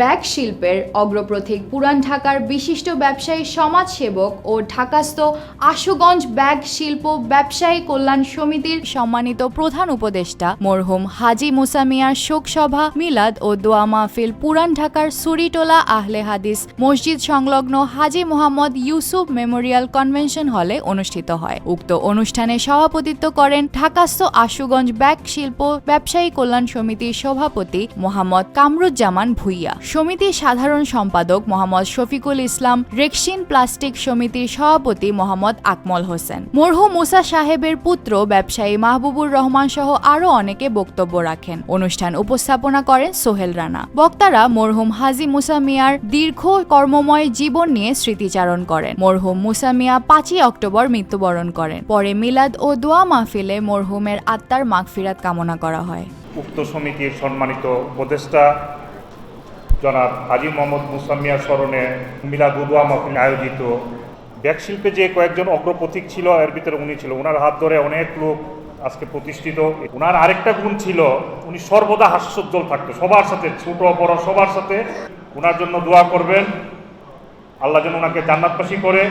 Bag শিল্পের অগ্রপ্রথিক পুরান ঢাকার বিশিষ্ট ব্যবসায়ী সমাজসেবক ও ঢাকাস্থ আশুগঞ্জ ব্যাগ শিল্প ব্যবসায়ী কল্যাণ সমিতির সম্মানিত প্রধান উপদেষ্টা মরহুম হাজি মুসা মিয়ার শোকসভা, মিলাদ ও দোয়া মাহফিল পুরান ঢাকার সুরিটোলা আহলে হাদিস মসজিদ সংলগ্ন হাজি মোহাম্মদ ইউসুফ মেমোরিয়াল কনভেনশন হলে অনুষ্ঠিত হয়। উক্ত অনুষ্ঠানে সভাপতিত্ব করেন ঢাকাস্থ আশুগঞ্জ ব্যাগ শিল্প ব্যবসায়ী কল্যাণ সমিতির সভাপতি মোহাম্মদ কামরুজ্জামান ভুইয়া। সমিতির সাধারণ সম্পাদক মোহাম্মদ শফিকুল ইসলাম রেক্সিন প্লাস্টিক সমিতির সভাপতি মোহাম্মদ আকমল হোসেন। মরহুম মুসা সাহেবের পুত্র ব্যবসায়ী মাহবুবুর রহমান সহ আরও অনেকে বক্তব্য রাখেন। অনুষ্ঠান উপস্থাপনা করেন সোহেল রানা। বক্তারা মরহুম হাজি মুসা মিয়ার দীর্ঘ কর্মময় জীবন নিয়ে স্মৃতিচারণ করেন। মরহুম মুসা মিয়া পাঁচই অক্টোবর মৃত্যুবরণ করেন। পরে মিলাদ ও দোয়া মাহফিলে মরহুমের আত্মার মাগফিরাত কামনা করা হয়। উক্ত সমিতির সম্মানিত উপদেষ্টা জনাব হাজি মোহাম্মদ মুসাম্মিয়া স্মরণে মিলাদুদুয়া মাহফিল আয়োজিত। ব্যাগশিল্পে যে কয়েকজন অগ্রপথিক ছিল, এর ভিতরে উনি ছিল। ওনার হাত ধরে অনেক লোক আজকে প্রতিষ্ঠিত। ওনার আরেকটা গুণ ছিল, উনি সর্বদা হাস্যোজ্জ্বল থাকতো। সবার সাথে, ছোট, বড়, সবার সাথে। ওনার জন্য দোয়া করবেন। আল্লাহ যেন ওনাকে জান্নাতবাসী করে।